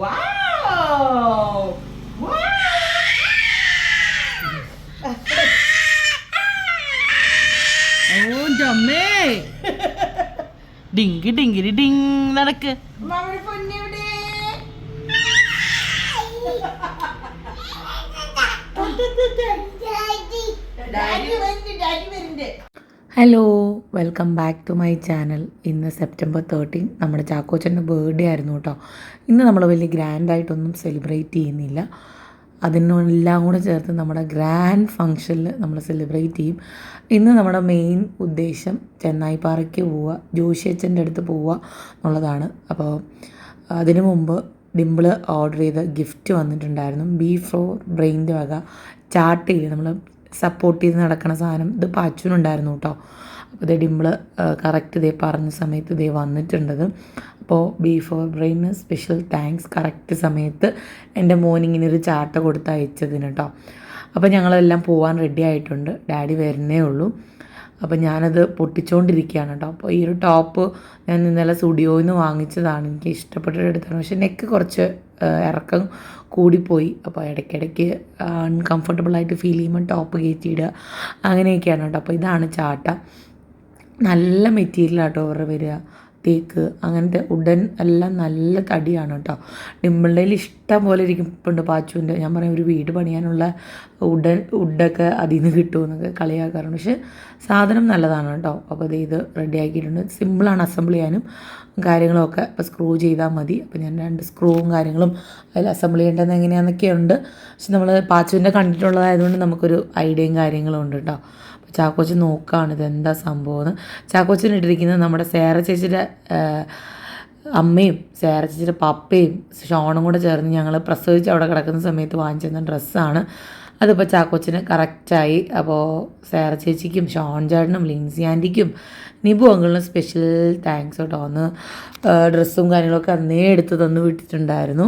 Wow! Wow! ഓന്റെ അമ്മേ ഡിങ്കി ഡിങ്കിരി ഡിങ് നടക്ക് daddy hello welcome back to my channel ഇന്ന് സെപ്റ്റംബർ തേർട്ടീൻ നമ്മുടെ ചാക്കോച്ചന്റെ ബർത്ത്ഡേ ആയിരുന്നു കേട്ടോ. ഇന്ന് നമ്മൾ വലിയ ഗ്രാൻഡായിട്ടൊന്നും സെലിബ്രേറ്റ് ചെയ്യുന്നില്ല. അതിനെല്ലാം കൂടെ ചേർത്ത് നമ്മുടെ ഗ്രാൻഡ് ഫങ്ഷനിൽ നമ്മൾ സെലിബ്രേറ്റ് ചെയ്യും. ഇന്ന് നമ്മുടെ മെയിൻ ഉദ്ദേശം ചെന്നായിപ്പാറയ്ക്ക് പോവുക ജോഷിയച്ഛന്റെ അടുത്ത് പോവുക എന്നുള്ളതാണ്. അപ്പോൾ അതിനു മുമ്പ് ഡിമ്പിൾ ഓർഡർ ചെയ്ത ഗിഫ്റ്റ് വന്നിട്ടുണ്ടായിരുന്നു. ബീഫ് ഫ്രോ ബ്രെയിന്റെ വക. ചാട്ടയില്ലേ നമ്മൾ സപ്പോർട്ട് ചെയ്ത് നടക്കുന്ന സാധനം. ഇത് പാച്ചുനുണ്ടായിരുന്നു കേട്ടോ അപ്പോൾ ഇതേ ഡിമ്പിൾ കറക്റ്റ് ഇതേ പറഞ്ഞ സമയത്ത് ഇതേ വന്നിട്ടുണ്ടത് അപ്പോൾ ബി ഫോർ ബ്രെയിന് സ്പെഷ്യൽ താങ്ക്സ് കറക്റ്റ് സമയത്ത് എന്റെ മോർണിങ്ങിന് ഒരു ചാട്ട കൊടുത്ത് അയച്ചതിന് കേട്ടോ അപ്പോൾ ഞങ്ങളെല്ലാം പോകാൻ റെഡി ആയിട്ടുണ്ട്. ഡാഡി വരുന്നേ ഉള്ളൂ. അപ്പോൾ ഞാനത് പൊട്ടിച്ചുകൊണ്ടിരിക്കുകയാണ് കേട്ടോ അപ്പോൾ ഈ ഒരു ടോപ്പ് ഞാൻ ഇന്നലെ സ്റ്റുഡിയോയിൽ നിന്ന് വാങ്ങിച്ചതാണ്. എനിക്ക് ഇഷ്ടപ്പെട്ടിട്ട് എടുത്താണ്. പക്ഷേ നെക്ക് കുറച്ച് ഇറക്കം കൂടിപ്പോയി. അപ്പോൾ ഇടയ്ക്കിടയ്ക്ക് അൺകംഫർട്ടബിളായിട്ട് ഫീൽ ചെയ്യുമ്പോൾ ടോപ്പ് കയറ്റിയിടുക അങ്ങനെയൊക്കെയാണ് കേട്ടോ. അപ്പോൾ ഇതാണ് ചാട്ട. നല്ല മെറ്റീരിയലാട്ടോ അവരുടെ വരിക. തേക്ക് അങ്ങനത്തെ ഉടൻ എല്ലാം നല്ല തടിയാണ് കേട്ടോ. ഡിമ്പിളിന്റെ ഇഷ്ടം പോലെ ഇരിക്കുന്നുണ്ട് പാച്ചുവിന്റെ. ഞാൻ പറയും ഒരു വീട് പണിയാനുള്ള ഉടൻ ഉഡൊക്കെ അതിൽ നിന്ന് കിട്ടുമെന്നൊക്കെ കളിയാക്കാറുണ്ട്. പക്ഷേ സാധനം നല്ലതാണ് കേട്ടോ. അപ്പോൾ അത് ഇത് റെഡി ആക്കിയിട്ടുണ്ട്. സിമ്പിളാണ് അസംബിൾ ചെയ്യാനും. കാര്യങ്ങളൊക്കെ അപ്പോൾ സ്ക്രൂ ചെയ്താൽ മതി. അപ്പോൾ ഞാൻ രണ്ട് സ്ക്രൂവും കാര്യങ്ങളും അതിൽ അസംബിൾ ചെയ്യേണ്ടത് എങ്ങനെയാണെന്നൊക്കെ ഉണ്ട് പക്ഷെ നമ്മൾ പാച്ചുവിന്റെ കണ്ടിട്ടുള്ളതായതുകൊണ്ട് നമുക്കൊരു ഐഡിയയും കാര്യങ്ങളും ഉണ്ട് കേട്ടോ. ചാക്കോച്ചൻ നോക്കുകയാണ് ഇതെന്താ സംഭവം എന്ന് ചാക്കോച്ചൻ ഇട്ടിരിക്കുന്നത് നമ്മുടെ സേറ ചേച്ചിയുടെ അമ്മയും സേറ ചേച്ചിയുടെ പപ്പയും ഷോണും കൂടെ ചേർന്ന് ഞങ്ങൾ പ്രസവിച്ച് അവിടെ കിടക്കുന്ന സമയത്ത് വാങ്ങിച്ചിരുന്ന ഡ്രസ്സാണ്. അതിപ്പോൾ ചാക്കോച്ചിന് കറക്റ്റായി. അപ്പോൾ സേറ ചേച്ചിക്കും ഷോൺ ചേട്ടനും ലിൻസി ആന്റിക്കും നിബു അങ്കിളിനും സ്പെഷ്യൽ താങ്ക്സ് കേട്ടോ ഒന്ന് ഡ്രസ്സും കാര്യങ്ങളൊക്കെ അന്നേ എടുത്ത് തന്നു വിട്ടിട്ടുണ്ടായിരുന്നു.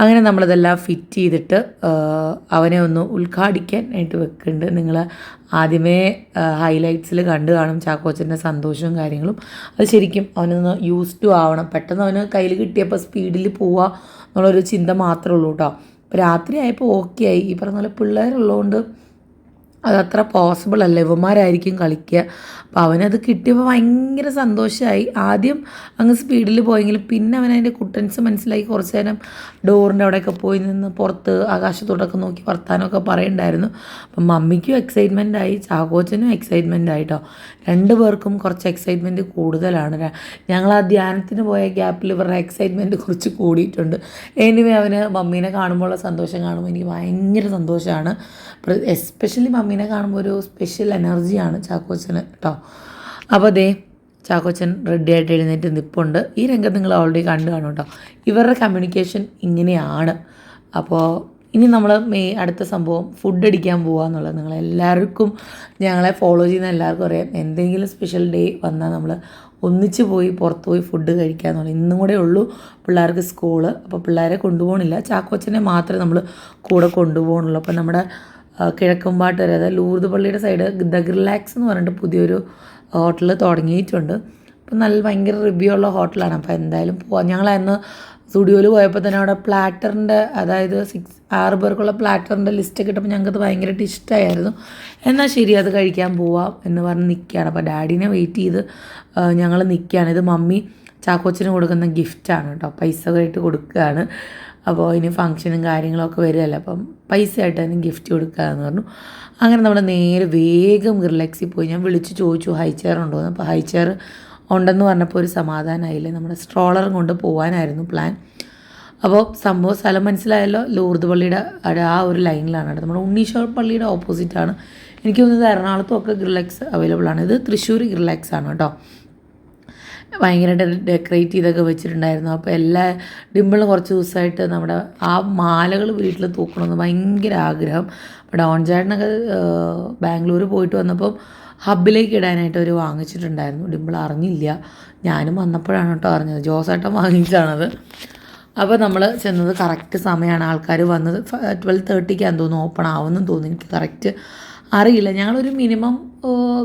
അങ്ങനെ നമ്മളതെല്ലാം ഫിറ്റ് ചെയ്തിട്ട് അവനെ ഒന്ന് ഉദ്ഘാടിക്കാനായിട്ട് വെക്കുന്നുണ്ട് നിങ്ങൾ ആദ്യമേ ഹൈലൈറ്റ്സിൽ കണ്ടു കാണും ചാക്കോച്ചന്റെ സന്തോഷവും കാര്യങ്ങളും. അത് ശരിക്കും അവനൊന്ന് യൂസ് ടു ആവണം. പെട്ടെന്ന് അവന് കയ്യിൽ കിട്ടിയപ്പോൾ സ്പീഡിൽ പോവുക എന്നുള്ളൊരു ചിന്ത മാത്രമേ ഉള്ളൂ കേട്ടോ രാത്രി ആയപ്പോൾ ഓക്കെ ആയി. ഈ പറഞ്ഞ പോലെ പിള്ളേരുള്ളതുകൊണ്ട് അതത്ര പോസിബിൾ അല്ല. ഇവന്മാരായിരിക്കും കളിക്കുക അപ്പോൾ അവനത് കിട്ടിയപ്പോൾ ഭയങ്കര സന്തോഷമായി ആദ്യം അങ്ങ് സ്പീഡിൽ പോയെങ്കിലും പിന്നെ അവൻ അതിന്റെ കുട്ടൻസ് മനസ്സിലാക്കി കുറച്ച് നേരം ഡോറിന്റെ അവിടെയൊക്കെ പോയി നിന്ന് പുറത്ത് ആകാശത്തോടൊക്കെ നോക്കി വർത്താനമൊക്കെ പറയുണ്ടായിരുന്നു. അപ്പം മമ്മിക്കും എക്സൈറ്റ്മെന്റ് ആയി. ചാക്കോച്ചനും എക്സൈറ്റ്മെന്റ് ആയിട്ടോ. രണ്ട് പേർക്കും കുറച്ച് എക്സൈറ്റ്മെന്റ് കൂടുതലാണ്. ഞങ്ങൾ ആ ധ്യാനത്തിന് പോയ ഗ്യാപ്പിൽ ഇവരുടെ എക്സൈറ്റ്മെന്റ് കുറച്ച് കൂടിയിട്ടുണ്ട്. എനിവേ അവന് മമ്മീനെ കാണുമ്പോഴുള്ള സന്തോഷം കാണുമ്പോൾ എനിക്ക് ഭയങ്കര സന്തോഷമാണ് എസ്പെഷ്യലി മമ്മീനെ കാണുമ്പോൾ ഒരു സ്പെഷ്യൽ എനർജിയാണ് ചാക്കോച്ചന് കേട്ടോ അപ്പോൾ ദേ ചാക്കോച്ചൻ റെഡി ആയിട്ട് എഴുന്നേറ്റ് നിപ്പുണ്ട്. ഈ രംഗത്ത് നിങ്ങൾ ഓൾറെഡി കണ്ടു കാണും കേട്ടോ ഇവരുടെ കമ്മ്യൂണിക്കേഷൻ ഇങ്ങനെയാണ്. അപ്പോൾ ഇനി നമ്മൾ മെയ് അടുത്ത സംഭവം ഫുഡ് അടിക്കാൻ പോകുക എന്നുള്ളത് നിങ്ങൾ എല്ലാവർക്കും ഞങ്ങളെ ഫോളോ ചെയ്യുന്ന എല്ലാവർക്കും അറിയാം. എന്തെങ്കിലും സ്പെഷ്യൽ ഡേ വന്നാൽ നമ്മൾ ഒന്നിച്ച് പോയി പുറത്ത് പോയി ഫുഡ് കഴിക്കുക എന്നുള്ളത് ഇന്നും കൂടെ ഉള്ളൂ. പിള്ളേർക്ക് സ്കൂൾ അപ്പോൾ പിള്ളേരെ കൊണ്ടുപോകണില്ല. ചാക്കോച്ചനെ മാത്രമേ നമ്മൾ കൂടെ കൊണ്ടുപോകണുള്ളൂ. അപ്പോൾ നമ്മുടെ ആ, കിഴക്കുംപാട്ട് വരെ അതായത് ലൂർദ് പള്ളിയുടെ സൈഡ് ദ റിലാക്സ് എന്ന് പറഞ്ഞിട്ട് പുതിയൊരു ഹോട്ടൽ തുടങ്ങിയിട്ടുണ്ട്. അപ്പം നല്ല ഭയങ്കര റിവ്യൂ ഉള്ള ഹോട്ടലാണ്. അപ്പോൾ എന്തായാലും പോവാം. ഞങ്ങൾ അന്ന് സ്റ്റുഡിയോയിൽ പോയപ്പോൾ തന്നെ അവിടെ പ്ലാറ്ററിന്റെ അതായത് സിക്സ് ആറ് പേർക്കുള്ള പ്ലാറ്ററിന്റെ ലിസ്റ്റ് കിട്ടപ്പോൾ ഞങ്ങൾക്കത് ഭയങ്കരമായിട്ട് ഇഷ്ടമായിരുന്നു. എന്നാൽ ശരി അത് കഴിക്കാൻ പോവാം എന്ന് പറഞ്ഞ് നിൽക്കുകയാണ്. അപ്പോൾ ഡാഡീനെ വെയിറ്റ് ചെയ്ത് ഞങ്ങൾ നിൽക്കുകയാണ്. ഇത് മമ്മി ചാക്കോച്ചിന് കൊടുക്കുന്ന ഗിഫ്റ്റാണ് കേട്ടോ. പൈസ ആയിട്ട് കൊടുക്കുകയാണ്. അപ്പോൾ ഇനി ഫംഗ്ഷനും കാര്യങ്ങളൊക്കെ വരുമല്ലോ അപ്പം പൈസ ആയിട്ട് അതിന് ഗിഫ്റ്റ് കൊടുക്കുക എന്ന് പറഞ്ഞു. അങ്ങനെ നമ്മൾ നേരെ വേഗം റിലാക്സിൽ പോയി. ഞാൻ വിളിച്ച് ചോദിച്ചു ഹൈ ചെയർ ഉണ്ടോ? അപ്പോൾ ഹൈ ചെയർ ഉണ്ടെന്ന് പറഞ്ഞപ്പോൾ ഒരു സമാധാനമായില്ലേ നമ്മുടെ സ്ട്രോളറും കൊണ്ട് പോകാനായിരുന്നു പ്ലാൻ അപ്പോൾ സംഭവം സ്ഥലം മനസ്സിലായല്ലോ. ലൂർദ് പള്ളിയുടെ ആ ഒരു ലൈനിലാണ് കേട്ടോ. നമ്മുടെ ഉണ്ണീശ്വർ പള്ളിയുടെ ഓപ്പോസിറ്റാണ് എനിക്ക് തോന്നുന്നത് എറണാകുളത്തും ഒക്കെ റിലാക്സ് അവൈലബിൾ ആണ്. ഇത് തൃശ്ശൂർ റിലാക്സ് ആണ് കേട്ടോ. ഭയങ്കരമായിട്ട് ഡെക്കറേറ്റ് ചെയ്തൊക്കെ വെച്ചിട്ടുണ്ടായിരുന്നു. അപ്പോൾ എല്ലാ ഡിമ്പിളും കുറച്ച് ദിവസമായിട്ട് നമ്മുടെ ആ മാലകൾ വീട്ടിൽ തൂക്കണമെന്ന് ഭയങ്കര ആഗ്രഹം. അപ്പോൾ ഡോൺ ബാംഗ്ലൂർ പോയിട്ട് വന്നപ്പം ഹബിലേക്ക് ഇടാനായിട്ട് അവർ വാങ്ങിച്ചിട്ടുണ്ടായിരുന്നു. ഡിമ്പിൾ അറിഞ്ഞില്ല. ഞാനും വന്നപ്പോഴാണ് കേട്ടോ അറിഞ്ഞത്. ജോസേട്ടൻ വാങ്ങിച്ചാണത് അപ്പോൾ നമ്മൾ ചെന്നത് കറക്റ്റ് സമയമാണ്. ആൾക്കാർ വന്നത് ട്വൽവ് തേർട്ടിക്കാന്ന് തോന്നുന്നു. ഓപ്പൺ ആവുമെന്ന് തോന്നുന്നു. എനിക്ക് കറക്റ്റ് അറിയില്ല. ഞങ്ങളൊരു മിനിമം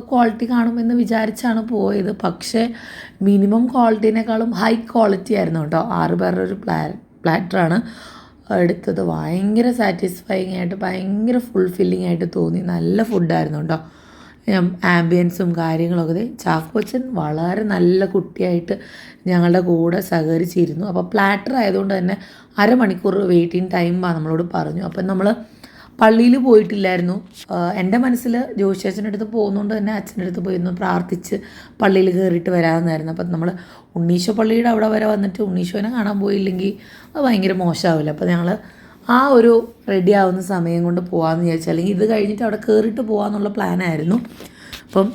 ക്വാളിറ്റി കാണുമെന്ന് വിചാരിച്ചാണ് പോയത്. പക്ഷേ മിനിമം ക്വാളിറ്റീനേക്കാളും ഹൈ ക്വാളിറ്റി ആയിരുന്നു കേട്ടോ. ആറ് പേരുടെ ഒരു പ്ലാ പ്ലാറ്ററാണ് എടുത്തത് ഭയങ്കര സാറ്റിസ്ഫൈങ് ആയിട്ട് ഭയങ്കര ഫുൾഫില്ലിംഗ് ആയിട്ട് തോന്നി. നല്ല ഫുഡായിരുന്നു കേട്ടോ. ആംബിയൻസും കാര്യങ്ങളൊക്കെ ചാക്കോച്ചൻ വളരെ നല്ല കുട്ടിയായിട്ട് ഞങ്ങളുടെ കൂടെ സഹകരിച്ചിരുന്നു. അപ്പോൾ പ്ലാറ്റർ ആയതുകൊണ്ട് തന്നെ അരമണിക്കൂർ വെയിറ്റിംഗ് ടൈം നമ്മളോട് പറഞ്ഞു. അപ്പം നമ്മൾ പള്ളിയിൽ പോയിട്ടില്ലായിരുന്നു. എന്റെ മനസ്സിൽ ജോഷിയച്ഛന്റെ അടുത്ത് പോകുന്നതുകൊണ്ട് തന്നെ അച്ഛന്റെ അടുത്ത് പോയിരുന്നു പ്രാർത്ഥിച്ച് പള്ളിയിൽ കയറിയിട്ട് വരാമെന്നായിരുന്നു. അപ്പം നമ്മൾ ഉണ്ണീശോ പള്ളിയുടെ അവിടെ വരെ വന്നിട്ട് ഉണ്ണീശോനെ കാണാൻ പോയില്ലെങ്കിൽ അത് ഭയങ്കര മോശമാവില്ല. അപ്പോൾ ഞങ്ങൾ ആ ഒരു റെഡി ആവുന്ന സമയം കൊണ്ട് പോകാമെന്ന് വിചാരിച്ചു. അല്ലെങ്കിൽ ഇത് കഴിഞ്ഞിട്ട് അവിടെ കയറിയിട്ട് പോകാമെന്നുള്ള പ്ലാനായിരുന്നു അപ്പം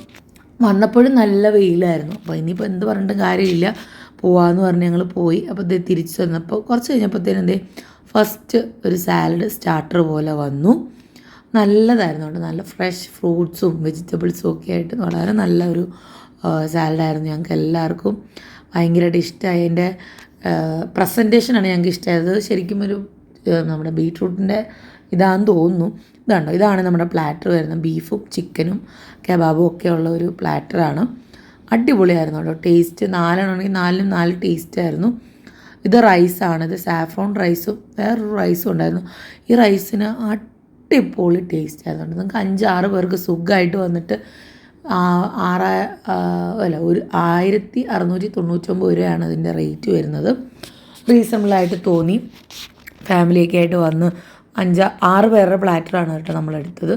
വന്നപ്പോഴും നല്ല വെയിലായിരുന്നു. അപ്പോൾ ഇനിയിപ്പോൾ എന്ത് പറഞ്ഞിട്ടും കാര്യമില്ല. പോവാന്ന് പറഞ്ഞ് ഞങ്ങൾ പോയി. അപ്പോൾ തിരിച്ചു വന്നപ്പോൾ കുറച്ച് കഴിഞ്ഞപ്പോഴത്തേനും എന്തേ ഫസ്റ്റ് ഒരു സാലഡ് സ്റ്റാർട്ടർ പോലെ വന്നു. നല്ലതായിരുന്നു കേട്ടോ. നല്ല ഫ്രഷ് ഫ്രൂട്ട്സും വെജിറ്റബിൾസും ഒക്കെ ആയിട്ട് വളരെ നല്ല ഒരു സാലഡായിരുന്നു ഞങ്ങൾക്ക് എല്ലാവർക്കും. ഭയങ്കരമായിട്ട് ഇഷ്ടമായി അതിന്റെ പ്രസന്റേഷനാണ് ഞങ്ങൾക്ക് ഇഷ്ടമായത് ശരിക്കും ഒരു നമ്മുടെ ബീട്രൂട്ടിന്റെ ഇതാണെന്ന് തോന്നുന്നു. ഇതാണ്ടോ? ഇതാണ് നമ്മുടെ പ്ലാറ്റർ വരുന്നത്. ബീഫും ചിക്കനും കബാബും ഒക്കെ ഉള്ള ഒരു പ്ലാറ്ററാണ് അടിപൊളിയായിരുന്നു കേട്ടോ. ടേസ്റ്റ് നാലാണെങ്കിൽ നാലിനും നാല് ടേസ്റ്റ് ആയിരുന്നു. ഇത് റൈസാണ്. ഇത് സാഫ്രോൺ റൈസും വേറൊരു റൈസും ഉണ്ടായിരുന്നു. ഈ റൈസിന് അടിപൊളി ടേസ്റ്റ് ആയതുകൊണ്ട് നിങ്ങൾക്ക് അഞ്ചാറ് പേർക്ക് സുഖമായിട്ട് വന്നിട്ട് ആറ് അല്ല ഒരു ആയിരത്തി അറുന്നൂറ്റി തൊണ്ണൂറ്റൊമ്പത് രൂപയാണ് അതിന്റെ റേറ്റ് വരുന്നത്. റീസണബിളായിട്ട് തോന്നി. ഫാമിലിയൊക്കെ ആയിട്ട് വന്ന് അഞ്ച് ആറ് പേരുടെ പ്ലാറ്ററാണ് കേട്ടോ നമ്മൾ എടുത്തത്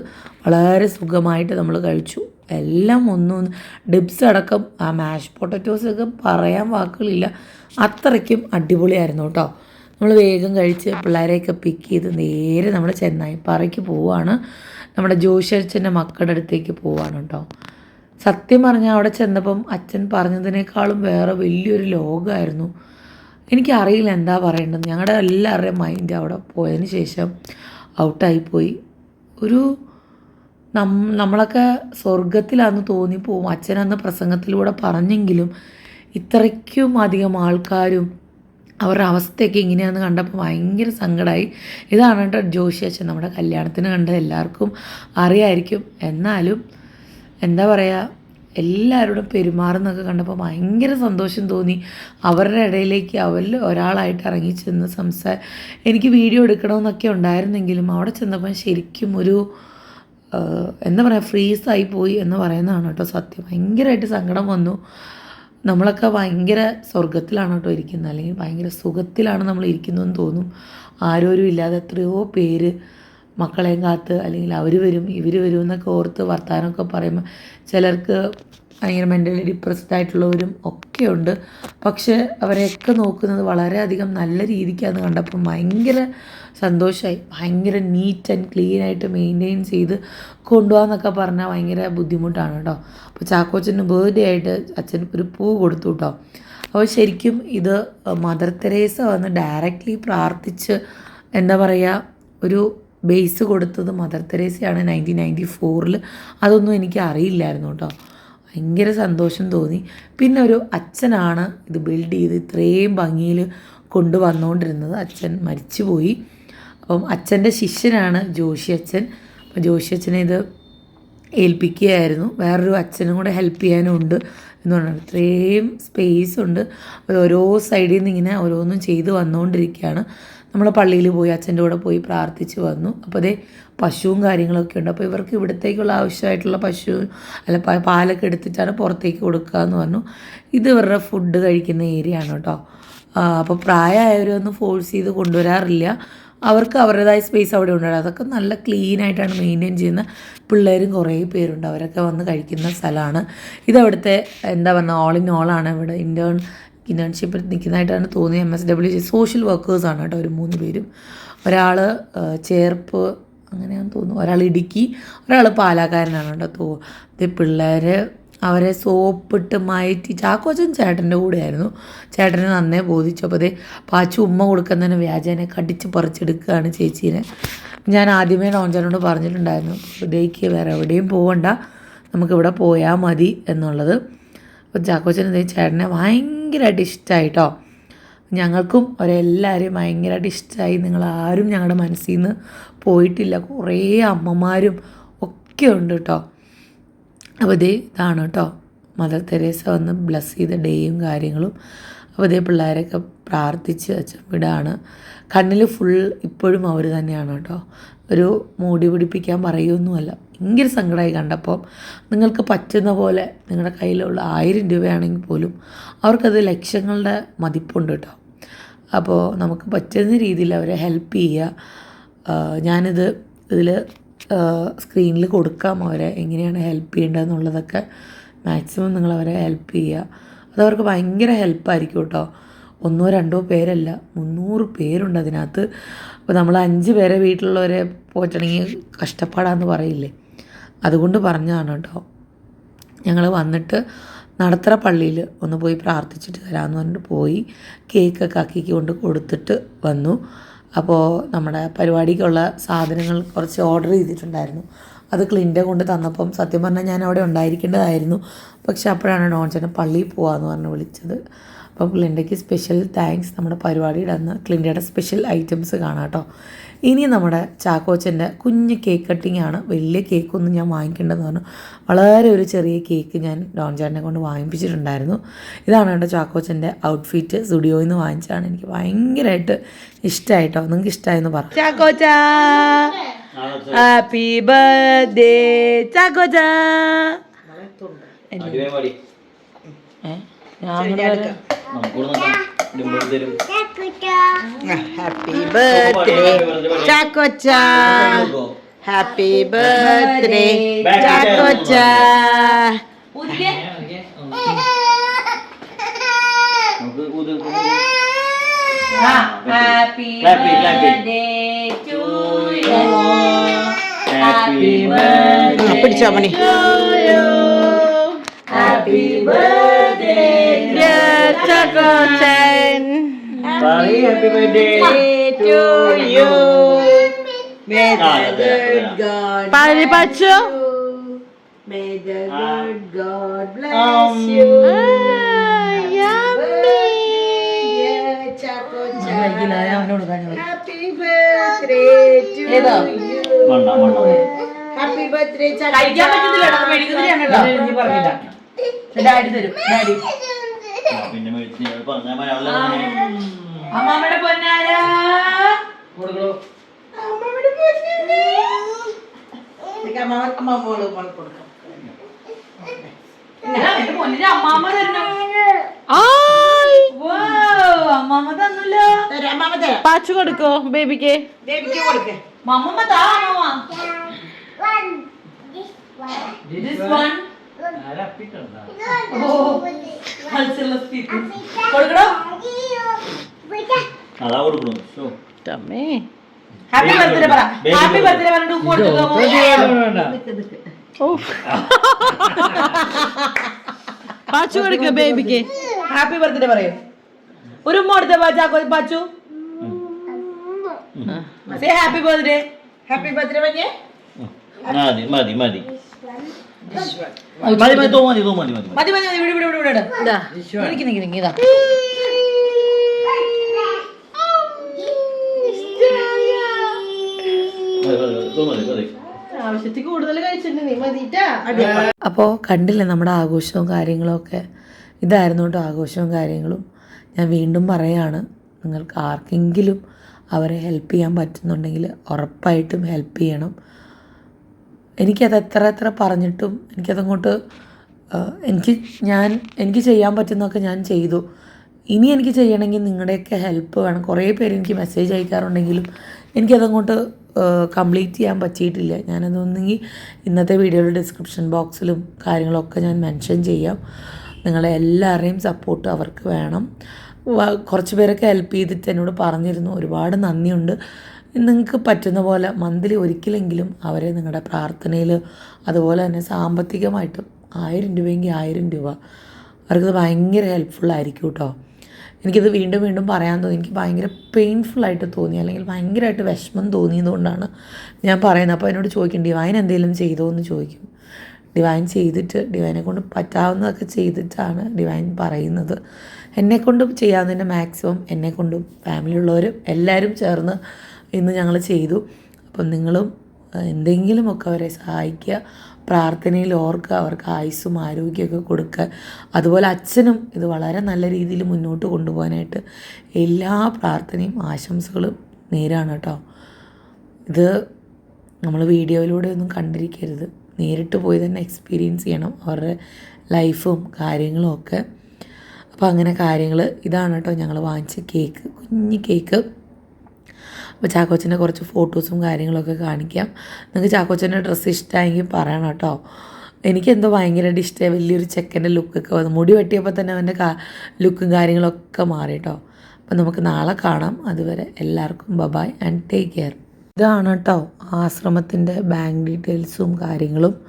വളരെ സുഖമായിട്ട് നമ്മൾ കഴിച്ചു. എല്ലാം ഒന്നും ഡിപ്സ് അടക്കം ആ മാഷ് പൊട്ടറ്റോസൊക്കെ പറയാൻ വാക്കുകളില്ല. അത്രയ്ക്കും അടിപൊളിയായിരുന്നു കേട്ടോ. നമ്മൾ വേഗം കഴിച്ച് പിള്ളേരെയൊക്കെ പിക്ക് ചെയ്ത് നേരെ നമ്മൾ ചെന്നായിപ്പാറയ്ക്ക് പോവാണ്. നമ്മുടെ ജോഷച്ചന്റെ മക്കളുടെ അടുത്തേക്ക് പോവാണ് കേട്ടോ. സത്യം പറഞ്ഞാൽ അവിടെ ചെന്നപ്പം അച്ഛൻ പറഞ്ഞതിനേക്കാളും വേറെ വലിയൊരു ലോകമായിരുന്നു എനിക്കറിയില്ല എന്താ പറയേണ്ടത്. ഞങ്ങളുടെ എല്ലാവരുടെയും മൈൻഡ് അവിടെ പോയതിന് ശേഷം ഔട്ടായിപ്പോയി ഒരു നം നമ്മളൊക്കെ സ്വർഗത്തിലാന്ന് തോന്നിപ്പോവും. അച്ഛനന്ന് പ്രസംഗത്തിലൂടെ പറഞ്ഞെങ്കിലും ഇത്രയ്ക്കും അധികം ആൾക്കാരും അവരുടെ അവസ്ഥയൊക്കെ ഇങ്ങനെയാണെന്ന് കണ്ടപ്പോൾ ഭയങ്കര സങ്കടമായി ഇതാണ് കേട്ടോ ജോഷി അച്ഛൻ നമ്മുടെ കല്യാണത്തിന് കണ്ട എല്ലാവർക്കും അറിയായിരിക്കും. എന്നാലും എന്താ പറയുക എല്ലാവരോടും പെരുമാറുന്നൊക്കെ കണ്ടപ്പോൾ ഭയങ്കര സന്തോഷം തോന്നി. അവരുടെ ഇടയിലേക്ക് അവരിൽ ഒരാളായിട്ട് ഇറങ്ങി ചെന്ന് സംസാ എനിക്ക് വീഡിയോ എടുക്കണമെന്നൊക്കെ ഉണ്ടായിരുന്നെങ്കിലും അവിടെ ചെന്നപ്പോൾ ശരിക്കും ഒരു എന്താ പറയുക ഫ്രീസായി പോയി എന്ന് പറയുന്നതാണ് കേട്ടോ സത്യം. ഭയങ്കരമായിട്ട് സങ്കടം വന്നു. നമ്മളൊക്കെ ഭയങ്കര സ്വർഗത്തിലാണ് കേട്ടോ ഇരിക്കുന്നത്. അല്ലെങ്കിൽ ഭയങ്കര സുഖത്തിലാണ് നമ്മൾ ഇരിക്കുന്നതെന്ന് തോന്നും. ആരോരും ഇല്ലാതെ എത്രയോ പേര് മക്കളെയും കാത്ത് അല്ലെങ്കിൽ അവർ വരും ഇവർ വരും എന്നൊക്കെ ഓർത്ത് വർത്തമാനമൊക്കെ പറയുമ്പോൾ ചിലർക്ക് ഭയങ്കര മെന്റലി ഡിപ്രസ്ഡ് ആയിട്ടുള്ളവരും ഒക്കെയുണ്ട്. പക്ഷേ അവരെയൊക്കെ നോക്കുന്നത് വളരെയധികം നല്ല രീതിക്കാന്ന് കണ്ടപ്പോൾ ഭയങ്കര സന്തോഷമായി ഭയങ്കര നീറ്റ് ആൻഡ് ക്ലീൻ ആയിട്ട് മെയിന്റെയിൻ ചെയ്ത് കൊണ്ടുപോകാന്നൊക്കെ പറഞ്ഞാൽ ഭയങ്കര ബുദ്ധിമുട്ടാണ് കേട്ടോ. അപ്പോൾ ചാക്കോച്ചന് ബർത്ത്ഡേ ആയിട്ട് അച്ഛൻ ഒരു പൂ കൊടുത്തു കേട്ടോ അപ്പോൾ ശരിക്കും ഇത് മദർ തെരേസ വന്ന് ഡയറക്റ്റ്ലി പ്രാർത്ഥിച്ച് എന്താ പറയുക ഒരു ബേസ് കൊടുത്തത് മദർ തെരേസയാണ് നയന്റീൻ നയന്റി ഫോറിൽ. അതൊന്നും എനിക്ക് അറിയില്ലായിരുന്നു കേട്ടോ. ഭയങ്കര സന്തോഷം തോന്നി. പിന്നെ ഒരു അച്ഛനാണ് ഇത് ബിൽഡ് ചെയ്ത് ഇത്രയും ഭംഗിയിൽ കൊണ്ടുവന്നുകൊണ്ടിരുന്നത്. അച്ഛൻ മരിച്ചുപോയി. അപ്പം അച്ഛന്റെ ശിഷ്യനാണ് ജോഷി അച്ഛൻ. അപ്പം ജോഷി അച്ഛനെ ഇത് ഏൽപ്പിക്കുകയായിരുന്നു. വേറൊരു അച്ഛനും കൂടെ ഹെൽപ്പ് ചെയ്യാനുണ്ട് എന്ന് പറഞ്ഞാൽ ഇത്രയും സ്പേസ് ഉണ്ട്. ഓരോ സൈഡിൽ നിന്ന് ഇങ്ങനെ ഓരോന്നും ചെയ്ത് വന്നുകൊണ്ടിരിക്കുകയാണ്. നമ്മൾ പള്ളിയിൽ പോയി അച്ഛന്റെ കൂടെ പോയി പ്രാർത്ഥിച്ച് വന്നു. അപ്പോൾ അതേ പശുവും കാര്യങ്ങളൊക്കെ ഉണ്ട്. അപ്പോൾ ഇവർക്ക് ഇവിടത്തേക്കുള്ള ആവശ്യമായിട്ടുള്ള പശു അല്ല പാലൊക്കെ എടുത്തിട്ടാണ് പുറത്തേക്ക് കൊടുക്കുക എന്ന് പറഞ്ഞു. ഇത് ഇവരുടെ ഫുഡ് കഴിക്കുന്ന ഏരിയ ആണ് കേട്ടോ. അപ്പോൾ പ്രായമായവരൊന്നും ഫോഴ്സ് ചെയ്ത് കൊണ്ടുവരാറില്ല. അവർക്ക് അവരുടേതായ സ്പേസ് അവിടെ ഉണ്ടാകും അതൊക്കെ നല്ല ക്ലീൻ ആയിട്ടാണ് മെയിന്റെയിൻ ചെയ്യുന്ന പിള്ളേരും കുറേ പേരുണ്ട്. അവരൊക്കെ വന്ന് കഴിക്കുന്ന സ്ഥലമാണ്. ഇതവിടുത്തെ എന്താ പറയുക ഓൾ ഇൻ ഓൾ ആണ് ഇവിടെ. ഇന്റേൺ ഇന്റേൺഷിപ്പിൽ നിൽക്കുന്നതായിട്ടാണ് തോന്നിയത് എം എസ് ഡബ്ല്യു സോഷ്യൽ വർക്കേഴ്സാണ് കേട്ടോ ഒരു മൂന്ന് പേരും. ഒരാൾ ചേർപ്പ് അങ്ങനെയാണെന്ന് തോന്നുന്നു. ഒരാൾ ഇടുക്കി ഒരാൾ പാലാക്കാരനാണ് കേട്ടോ തോ പിള്ളേർ അവരെ സോപ്പിട്ട് മാറ്റി ചാക്കോച്ചൻ ചേട്ടന്റെ കൂടെയായിരുന്നു. ചേട്ടനെ നന്നേ ബോധിച്ചു. അപ്പോൾ അതേ പാച്ചു ഉമ്മ കൊടുക്കുന്നതിന് വ്യാജേനെ കടിച്ച് പറിച്ചെടുക്കുകയാണ് ചേച്ചീനെ. ഞാൻ ആദ്യമേ ഡോൺചാനോട് പറഞ്ഞിട്ടുണ്ടായിരുന്നു. ഇവിടേക്ക് വേറെ എവിടെയും പോകണ്ട നമുക്കിവിടെ പോയാൽ മതി എന്നുള്ളത്. അപ്പോൾ ചാക്കോച്ചൻ ചേട്ടനെ ചേട്ടനെ ഭയങ്കരമായിട്ട് ഇഷ്ടമായിട്ടോ ഞങ്ങൾക്കും ഒരെല്ലാവരെയും ഭയങ്കരമായിട്ട് ഇഷ്ടമായി നിങ്ങളാരും ഞങ്ങളുടെ മനസ്സിൽ നിന്ന് പോയിട്ടില്ല. കുറേ അമ്മമാരും ഒക്കെ ഉണ്ട് കേട്ടോ അപ്പോൾ ഇതേ ഇതാണ് കേട്ടോ മദർ തെരേസ വന്ന് ബ്ലസ് ചെയ്ത ഡേയും കാര്യങ്ങളും. അപ്പോൾ ഇതേ പിള്ളേരൊക്കെ പ്രാർത്ഥിച്ച് അച്ഛൻ വിടാണ്. കണ്ണിൽ ഫുൾ ഇപ്പോഴും അവർ തന്നെയാണ് കേട്ടോ ഒരു മൂടി പിടിപ്പിക്കാൻ പറയുമൊന്നുമല്ല ഭയങ്കര സങ്കടമായി കണ്ടപ്പോൾ നിങ്ങൾക്ക് പറ്റുന്ന പോലെ നിങ്ങളുടെ കയ്യിലുള്ള ആയിരം രൂപയാണെങ്കിൽ പോലും അവർക്കത് ലക്ഷങ്ങളുടെ മതിപ്പുണ്ട് കേട്ടോ. അപ്പോൾ നമുക്ക് പറ്റുന്ന രീതിയിൽ അവരെ ഹെൽപ്പ് ചെയ്യുക. ഞാനിത് ഇതിൽ സ്ക്രീനിൽ കൊടുക്കാം അവരെ എങ്ങനെയാണ് ഹെൽപ്പ് ചെയ്യേണ്ടതെന്നുള്ളതൊക്കെ മാക്സിമം നിങ്ങൾ അവരെ ഹെൽപ്പ് ചെയ്യുക. അതവർക്ക് ഭയങ്കര ഹെൽപ്പായിരിക്കും കേട്ടോ. ഒന്നോ രണ്ടോ പേരല്ല മുന്നൂറ് പേരുണ്ട് അതിനകത്ത്. അപ്പോൾ നമ്മൾ അഞ്ച് പേരെ വീട്ടിലുള്ളവരെ പോറ്റണമെങ്കിൽ കഷ്ടപ്പാടാന്ന് പറയില്ലേ? അതുകൊണ്ട് പറഞ്ഞതാണ് കേട്ടോ. ഞങ്ങൾ വന്നിട്ട് നടത്തറ പള്ളിയിൽ ഒന്ന് പോയി പ്രാർത്ഥിച്ചിട്ട് തരാമെന്ന് പറഞ്ഞിട്ട് പോയി. കേക്കൊക്കെ അക്കിക്ക് കൊണ്ട് കൊടുത്തിട്ട് വന്നു. അപ്പോൾ നമ്മുടെ പരിപാടിക്കുള്ള സാധനങ്ങൾ കുറച്ച് ഓർഡർ ചെയ്തിട്ടുണ്ടായിരുന്നു. അത് ക്ലിന്റെ കൊണ്ട് തന്നപ്പം സത്യം പറഞ്ഞാൽ ഞാൻ അവിടെ ഉണ്ടായിരിക്കേണ്ടതായിരുന്നു. പക്ഷെ അപ്പോഴാണ് ഡോൺചേട്ടൻ പള്ളിയിൽ പോകാമെന്ന് പറഞ്ഞ് വിളിച്ചത്. അപ്പം ക്ലിന്റയ്ക്ക് സ്പെഷ്യൽ താങ്ക്സ് നമ്മുടെ പരിപാടിയുടെ അന്ന് ക്ലിന്റയുടെ സ്പെഷ്യൽ ഐറ്റംസ് കാണാം കേട്ടോ. ഇനി നമ്മുടെ ചാക്കോച്ചന്റെ കുഞ്ഞ് കേക്ക് കട്ടിംഗ് ആണ്. വലിയ കേക്കൊന്നും ഞാൻ വാങ്ങിക്കേണ്ടതെന്ന് പറഞ്ഞു. വളരെ ഒരു ചെറിയ കേക്ക് ഞാൻ ഡോൺ ചേട്ടനെ കൊണ്ട് വാങ്ങിപ്പിച്ചിട്ടുണ്ടായിരുന്നു. ഇതാണ് കേട്ടോ ചാക്കോച്ചന്റെ ഔട്ട്ഫിറ്റ് സ്റ്റുഡിയോയിൽ നിന്ന് വാങ്ങിച്ചാണ് എനിക്ക് ഭയങ്കരമായിട്ട് ഇഷ്ടമായിട്ടോ നിങ്ങൾക്ക് ഇഷ്ടമായെന്ന് പറഞ്ഞു ചാക്കോച്ച! ഹാപ്പി ബർത്ത്ഡേ ചാക്കോച്ച! ഹാപ്പി ബർത്ത്ഡേ ചാക്കോച്ച happy birthday ചാക്കോച്ച happy Happy, happy. To you happy പിടിച്ചോ മണി happy birthday Chackochan happy birthday to you. May Ah, the good. God bless you. May the good God bless Um, you. yummy. Happy birthday to you. മണ്ണ മണ്ണ Happy birthday, കഴിക്കാൻ daddy തരും daddy. ആ, പിന്നെ മേടിച്ച് പറഞ്ഞ മലയാളം അമ്മാമ്മയുടെ പൊന്നാര. അമ്മ അമ്മ മോൾ മോൾ കൊടുക്കാം. എന്റെ പൊന്നിന്റെ അമ്മാമ്മ തരുന്നു വൗ, അമ്മാമ്മ തന്നല്ലോ. പാച്ചു കൊടുക്കോ ബേബിക്ക്. ബേബിക്ക് കൊടുക്കേ. മമ്മമ്മ താ അതാ കൊടുക്കണു ഷോ ഹാപ്പി ബർത്ത്ഡേ പറ. ഹാപ്പി. ബർത്ത്ഡേ പറഞ്ഞിട്ട് ഉപ്പ് കൊടുക്കോ പാച്ചു കൊടുക്ക ബേബിക്ക് ഹാപ്പി ബർത്ത്ഡേ പറയൂ. ഒരു ഉമ്മ കൊടുത്ത പാച്ചാക്കോ Pachu. Say happy birthday happy birthday മതി മതി മതി. മതി മതി തോ മതി മതി. മതി മതി ഇവിടെ ഇവിടെ ഇവിടെ ഇവിടെ ഇതാ നിക്ക് നിക്ക് നിക്ക് ഇതാ. മതി, മതി, ആവശ്യത്തിൽ കൂടുതൽ കഴിച്ചിട്ടുണ്ട്. നീ മതിട്ടാ. അപ്പോൾ കണ്ടില്ലേ നമ്മുടെ ആഘോഷവും കാര്യങ്ങളും ഒക്കെ? ഇതായിരുന്നു കേട്ടോ ആഘോഷവും കാര്യങ്ങളും. ഞാൻ വീണ്ടും പറയാണ് നിങ്ങൾക്ക് ആർക്കെങ്കിലും അവരെ ഹെൽപ്പ് ചെയ്യാൻ പറ്റുന്നുണ്ടെങ്കിൽ ഉറപ്പായിട്ടും ഹെൽപ്പ് ചെയ്യണം. എനിക്കത് എത്ര എത്ര പറഞ്ഞിട്ടും എനിക്കതങ്ങോട്ട് എനിക്ക് ഞാൻ എനിക്ക് ചെയ്യാൻ പറ്റുന്നതൊക്കെ ഞാൻ ചെയ്തു. ഇനി എനിക്ക് ചെയ്യണമെങ്കിൽ നിങ്ങളുടെയൊക്കെ ഹെൽപ്പ് വേണം. കുറേ പേര് എനിക്ക് മെസ്സേജ് അയക്കാറുണ്ടെങ്കിലും എനിക്കതങ്ങോട്ട് കംപ്ലീറ്റ് ചെയ്യാൻ പറ്റിയിട്ടില്ല. ഞാനതൊന്നെങ്കിൽ ഇന്നത്തെ വീഡിയോയുടെ ഡിസ്ക്രിപ്ഷൻ ബോക്സിലും കാര്യങ്ങളൊക്കെ ഞാൻ മെൻഷൻ ചെയ്യാം. നിങ്ങളെ എല്ലാവരുടെയും സപ്പോർട്ട് അവർക്ക് വേണം. കുറച്ച് പേരൊക്കെ ഹെൽപ്പ് ചെയ്തിട്ട് എന്നോട് പറഞ്ഞിരുന്നു. ഒരുപാട് നന്ദിയുണ്ട്. നിങ്ങൾക്ക് പറ്റുന്ന പോലെ മന്ത്ലി ഒരിക്കലെങ്കിലും അവരെ നിങ്ങളുടെ പ്രാർത്ഥനയിൽ അതുപോലെ തന്നെ സാമ്പത്തികമായിട്ടും ആയിരം രൂപയെങ്കിൽ ആയിരം രൂപ. അവർക്കത് ഭയങ്കര ഹെൽപ്ഫുള്ളായിരിക്കും കേട്ടോ എനിക്കിത് വീണ്ടും വീണ്ടും പറയാൻ തോന്നി. എനിക്ക് ഭയങ്കര പെയിൻഫുള്ളായിട്ട് തോന്നി. അല്ലെങ്കിൽ ഭയങ്കരമായിട്ട് വിഷമം തോന്നിയതുകൊണ്ടാണ് ഞാൻ പറയുന്നത്. അപ്പോൾ എന്നോട് ചോദിക്കും ഡിവൈൻ എന്തെങ്കിലും ചെയ്തോ? എന്ന് ചോദിക്കും. ഡിവൈൻ ചെയ്തിട്ട് ഡിവൈനെ കൊണ്ട് പറ്റാവുന്നതൊക്കെ ചെയ്തിട്ടാണ് ഡിവൈൻ പറയുന്നത്. എന്നെക്കൊണ്ടും ചെയ്യാവുന്നതിന്റെ മാക്സിമം എന്നെക്കൊണ്ടും ഫാമിലിയുള്ളവരും എല്ലാവരും ചേർന്ന് ഇന്ന് ഞങ്ങൾ ചെയ്തു. അപ്പം നിങ്ങളും എന്തെങ്കിലുമൊക്കെ അവരെ സഹായിക്കുക. പ്രാർത്ഥനയിൽ ഓർക്കുക അവർക്ക് ആയുസ്സും ആരോഗ്യമൊക്കെ കൊടുക്കുക. അതുപോലെ അച്ഛനും ഇത് വളരെ നല്ല രീതിയിൽ മുന്നോട്ട് കൊണ്ടുപോകാനായിട്ട് എല്ലാ പ്രാർത്ഥനയും ആശംസകളും നേരാണ് കേട്ടോ. ഇത് നമ്മൾ വീഡിയോയിലൂടെ ഒന്നും കണ്ടിരിക്കരുത്. നേരിട്ട് പോയി തന്നെ എക്സ്പീരിയൻസ് ചെയ്യണം അവരുടെ ലൈഫും കാര്യങ്ങളും ഒക്കെ. അപ്പോൾ അങ്ങനെ കാര്യങ്ങൾ ഇതാണ് കേട്ടോ ഞങ്ങൾ വാങ്ങിച്ച കേക്ക് കുഞ്ഞ് കേക്ക് അപ്പോൾ ചാക്കോച്ചന്റെ കുറച്ച് ഫോട്ടോസും കാര്യങ്ങളൊക്കെ കാണിക്കാം. നിങ്ങൾക്ക് ചാക്കോച്ചന്റെ ഡ്രസ്സ് ഇഷ്ടമായെങ്കിൽ പറയണം കേട്ടോ. എനിക്കെന്തോ ഭയങ്കരമായിട്ട് ഇഷ്ടമായി വലിയൊരു ചെക്കന്റെ ലുക്കൊക്കെ വന്നു. മുടി വെട്ടിയപ്പോൾ തന്നെ അവന്റെ കാ ലുക്കും കാര്യങ്ങളൊക്കെ മാറി കേട്ടോ. അപ്പം നമുക്ക് നാളെ കാണാം. അതുവരെ എല്ലാവർക്കും ബബായ് ആൻഡ് ടേക്ക് കെയർ. ഇതാണ് കേട്ടോ ആശ്രമത്തിന്റെ ബാങ്ക് ഡീറ്റെയിൽസും കാര്യങ്ങളും.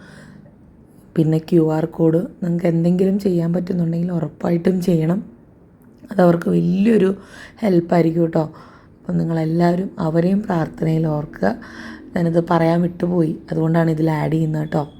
പിന്നെ ക്യു ആർ കോഡ്. നിങ്ങൾക്ക് എന്തെങ്കിലും ചെയ്യാൻ പറ്റുന്നുണ്ടെങ്കിൽ ഉറപ്പായിട്ടും ചെയ്യണം. അതവർക്ക് വലിയൊരു ഹെൽപ്പായിരിക്കും കേട്ടോ. അപ്പം നിങ്ങളെല്ലാവരും അവരെയും പ്രാർത്ഥനയിൽ ഓർക്കുക. ഞാനിത് പറയാൻ വിട്ടുപോയി. അതുകൊണ്ടാണ് ഇതിൽ ആഡ് ചെയ്യുന്നത് കേട്ടോ.